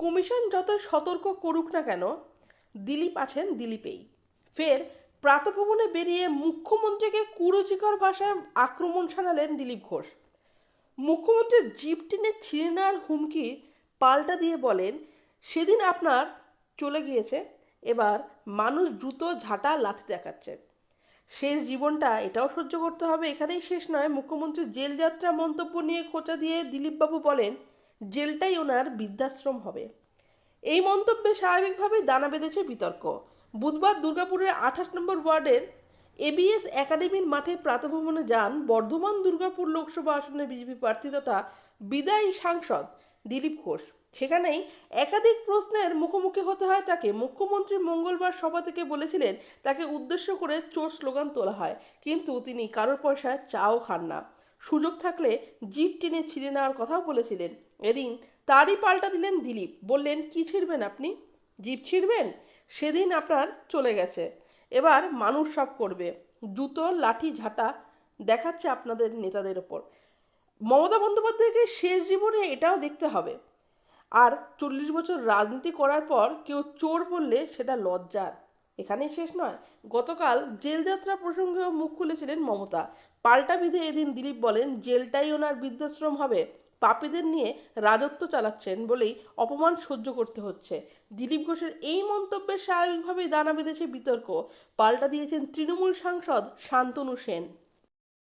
Commission যতই সতর্ক করুক না কেন, দিলীপ আছেন দিলীপেই। ফের প্রাতভবনে বেরিয়ে মুখ্যমন্ত্রীকে কুরুচিকর ভাষায় আক্রমণ শানালেন দিলীপ ঘোষ। মুখ্যমন্ত্রীর জিপ টেনে ছিঁড়ে নেওয়ার হুমকি পাল্টা দিয়ে বলেন, সেদিন আপনার চলে গিয়েছে, এবার মানুষ জুতো, ঝাঁটা, লাথি দেখাচ্ছে। শেষ জীবনটা এটাও সহ্য করতে হবে, এখানেই শেষ নয়। মুখ্যমন্ত্রীর জেল যাত্রা মন্তব্য নিয়ে খোঁচা দিয়ে দিলীপবাবু বলেন জেলটাই ওনার বৃদ্ধাশ্রম হবে। এই মন্তব্যে স্বাভাবিকভাবেই দানা বেঁধেছে বিতর্ক। বুধবার দুর্গাপুরের আঠাশ নম্বর ওয়ার্ডের এবিএস একাডেমির মাঠে প্রাতভ্রমণে যান বর্ধমান দুর্গাপুর লোকসভা আসনে বিজেপি প্রার্থী তথা বিদায়ী সাংসদ দিলীপ ঘোষ। সেখানেই একাধিক প্রশ্নের মুখোমুখি হতে হয় তাকে। মুখ্যমন্ত্রী মঙ্গলবার সভা থেকে বলেছিলেন, তাকে উদ্দেশ্য করে চোর স্লোগান তোলা হয়। কিন্তু তিনি কারোর পয়সায় চাও খান না। সুযোগ থাকলে জিপ টেনে ছিঁড়ে নেওয়ার কথাও বলেছিলেন। এদিন তারই পাল্টা দিলেন দিলীপ। বললেন, কি ছিঁড়বেন আপনি? জিপ ছিঁড়বেন? সেদিন আপনার চলে গেছে। এবার মানুষ সব করবে। জুতো, লাঠি, ঝাঁটা দেখাচ্ছে আপনাদের নেতাদের ওপর। মমতা বন্দ্যোপাধ্যায়কে শেষ জীবনে এটাও দেখতে হবে। আর চল্লিশ বছর রাজনীতি করার পর কেউ চোর বললে সেটা লজ্জার। এখানেই শেষ নয়। গতকাল জেলযাত্রা প্রসঙ্গেও মুখ খুলেছিলেন মমতা। পাল্টা বিধে এদিন দিলীপ বলেন, জেলটাই ওনার বৃদ্ধাশ্রম হবে। পাপীদের নিয়ে রাজত্ব চালাচ্ছেন বলেই অপমান সহ্য করতে হচ্ছে। দিলীপ ঘোষের এই মন্তব্যে স্বাভাবিকভাবেই দানা বেঁধেছে বিতর্ক। পাল্টা দিয়েছেন তৃণমূল সাংসদ শান্তনু সেন।